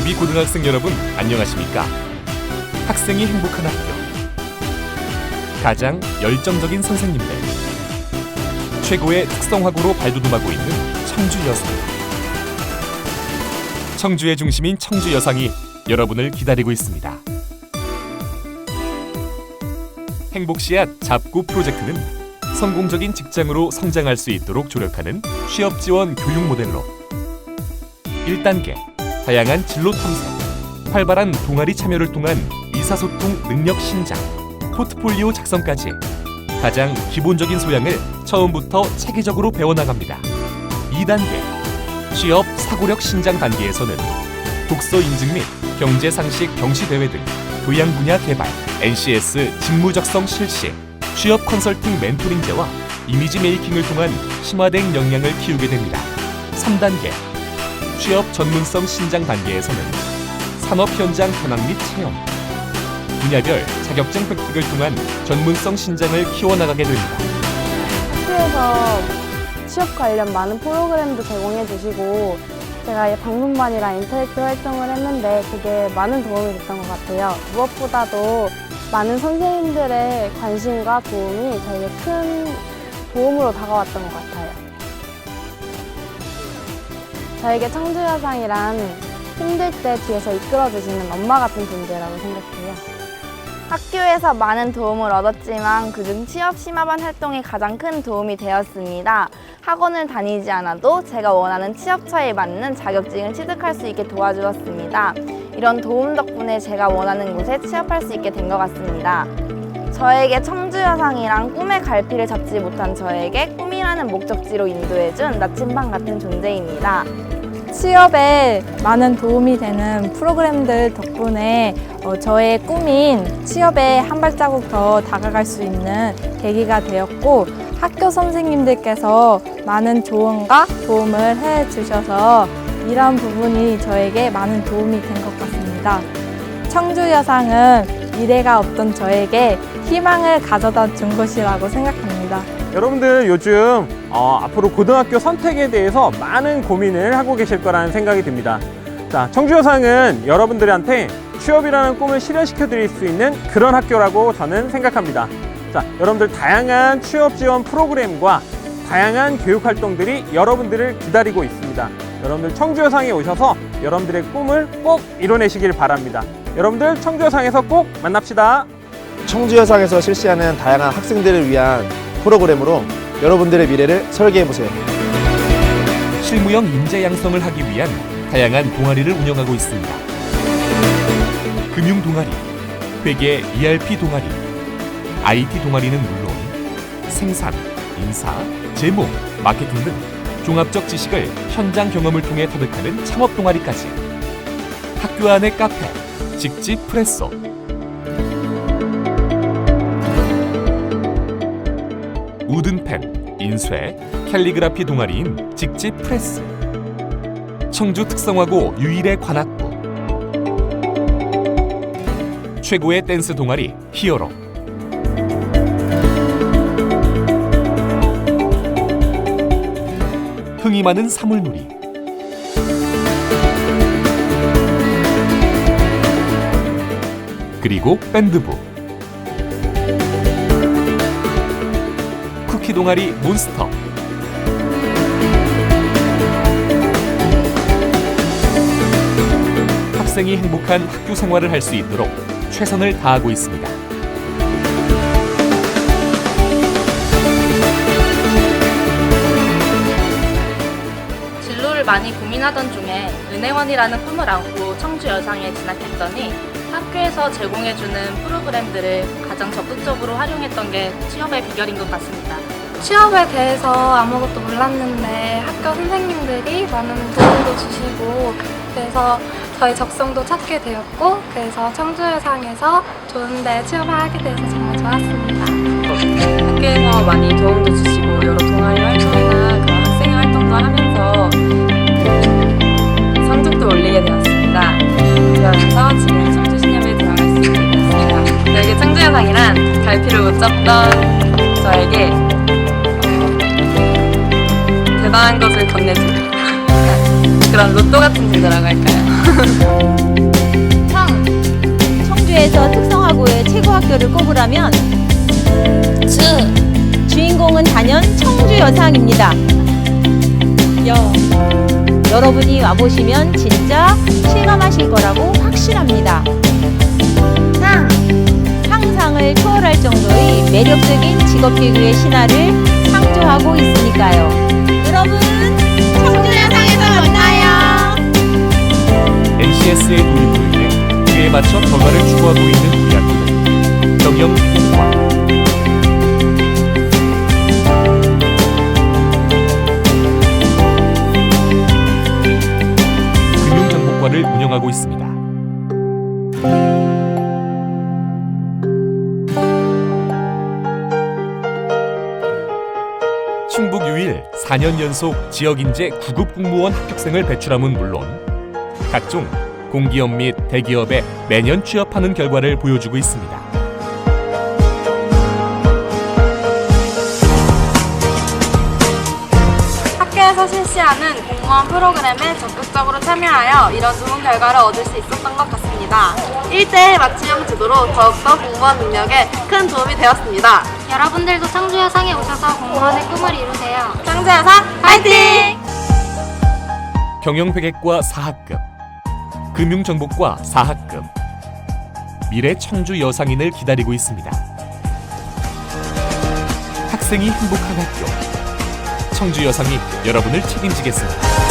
고등학생 여러분 안녕하십니까? 학생이 행복한 학교 가장 열정적인 선생님들. 최고의 특성화고로 발돋움하고 있는 청주 여상 청주의 중심인 청주 여상이 여러분을 기다리고 있습니다. 행복씨앗 잡고 프로젝트는 성공적인 직장으로 성장할 수 있도록 조력하는 취업 지원 교육 모델로. 1단계 다양한 진로 탐색, 활발한 동아리 참여를 통한 의사소통 능력 신장, 포트폴리오 작성까지 가장 기본적인 소양을 처음부터 체계적으로 배워나갑니다. 2단계 취업 사고력 신장 단계에서는 독서 인증 및 경제 상식 경시 대회 등 교양 분야 개발, NCS 직무 적성 실시, 취업 컨설팅 멘토링제와 이미지 메이킹을 통한 심화된 역량을 키우게 됩니다. 3단계 취업 전문성 신장 단계에서는 산업 현장 현황 및 체험, 분야별 자격증 획득을 통한 전문성 신장을 키워나가게 됩니다. 학교에서 취업 관련 많은 프로그램도 제공해 주시고 제가 방문반이랑 인터랙트 활동을 했는데 그게 많은 도움이 됐던 것 같아요. 무엇보다도 많은 선생님들의 관심과 도움이 저에게 큰 도움으로 다가왔던 것 같아요. 저에게 청주여상이란 힘들 때 뒤에서 이끌어주시는 엄마 같은 존재라고 생각해요. 학교에서 많은 도움을 얻었지만 그중 취업 심화반 활동이 가장 큰 도움이 되었습니다. 학원을 다니지 않아도 제가 원하는 취업처에 맞는 자격증을 취득할 수 있게 도와주었습니다. 이런 도움 덕분에 제가 원하는 곳에 취업할 수 있게 된 것 같습니다. 저에게 청주여상이랑 꿈의 갈피를 잡지 못한 저에게 꿈이라는 목적지로 인도해준 나침반 같은 존재입니다. 취업에 많은 도움이 되는 프로그램들 덕분에 어, 저의 꿈인 취업에 한 발자국 더 다가갈 수 있는 계기가 되었고 학교 선생님들께서 많은 조언과 도움을 해 주셔서 이런 부분이 저에게 많은 도움이 된 것 같습니다. 청주 여상은 미래가 없던 저에게 희망을 가져다 준 것이라고 생각합니다. 여러분들 요즘 어, 앞으로 고등학교 선택에 대해서 많은 고민을 하고 계실 거라는 생각이 듭니다. 자, 청주여상은 여러분들한테 취업이라는 꿈을 실현시켜 드릴 수 있는 그런 학교라고 저는 생각합니다. 자, 여러분들 다양한 취업 지원 프로그램과 다양한 교육 활동들이 여러분들을 기다리고 있습니다. 여러분들 청주여상에 오셔서 여러분들의 꿈을 꼭 이뤄내시길 바랍니다. 여러분들 청주여상에서 꼭 만납시다. 청주여상에서 실시하는 다양한 학생들을 위한 프로그램으로 여러분들의 미래를 설계해 보세요. 실무형 인재 양성을 하기 위한 다양한 동아리를 운영하고 있습니다. 금융 동아리, 회계 ERP 동아리, IT 동아리는 물론 생산, 인사, 재무, 마케팅 등 종합적 지식을 현장 경험을 통해 터득하는 창업 동아리까지 학교 안의 카페, 직집 프레소 우든펜, 인쇄, 캘리그라피 동아리인 직집 프레스. 청주 특성화고 유일의 관악부 최고의 댄스 동아리 히어로. 흥이 많은 사물놀이. 그리고 밴드부 쿠키 동아리 몬스터 학생이 행복한 학교 생활을 할 수 있도록 최선을 다하고 있습니다. 진로를 많이 고민하던 중에 은행원이라는 꿈을 안고 청주 여상에 진학했더니 학교에서 제공해주는 프로그램들을 가장 적극적으로 활용했던 게 취업의 비결인 것 같습니다. 취업에 대해서 아무것도 몰랐는데 학교 선생님들이 많은 도움도 주시고 그래서 저의 적성도 찾게 되었고 그래서 청주여상에서 좋은데 취업을 하게 돼서 정말 좋았습니다. 학교에서 많이 도움도 주시고 여러 동아리 활동 잡던 저에게 어, 대단한 것을 건네줍니다. 그런 로또 같은 문제라고 할까요? 청! 청주에서 특성화고의 최고 학교를 꼽으라면 주! 주인공은 단연 청주 여상입니다. 여! 여러분이 와보시면 진짜 실감하실 거라고 확실합니다. 상! 상상을 초월할 정도의 매력적인 직업교육의 신화를 창조하고 있으니까요. 여러분, 청주 여상에서 만나요! NCS의 도입으로 인해 그에 맞춰 변화를 추구하고 있는 우리 학교는 경영 금융정보과를 운영하고 있습니다. 4년 연속 지역인재 9급 공무원 합격생을 배출함은 물론 각종 공기업 및 대기업에 매년 취업하는 결과를 보여주고 있습니다. 공무원 프로그램에 적극적으로 참여하여 이런 좋은 결과를 얻을 수 있었던 것 같습니다. 1대1 맞춤형 지도로 더욱더 공무원 능력에 큰 도움이 되었습니다. 여러분들도 청주 여상에 오셔서 공무원의 꿈을 이루세요. 청주여상 화이팅! 경영회계과 4학급, 금융정보과 4학급, 미래 청주 여상인을 기다리고 있습니다. 학생이 행복한 학교, 청주 여상이 여러분을 책임지겠습니다.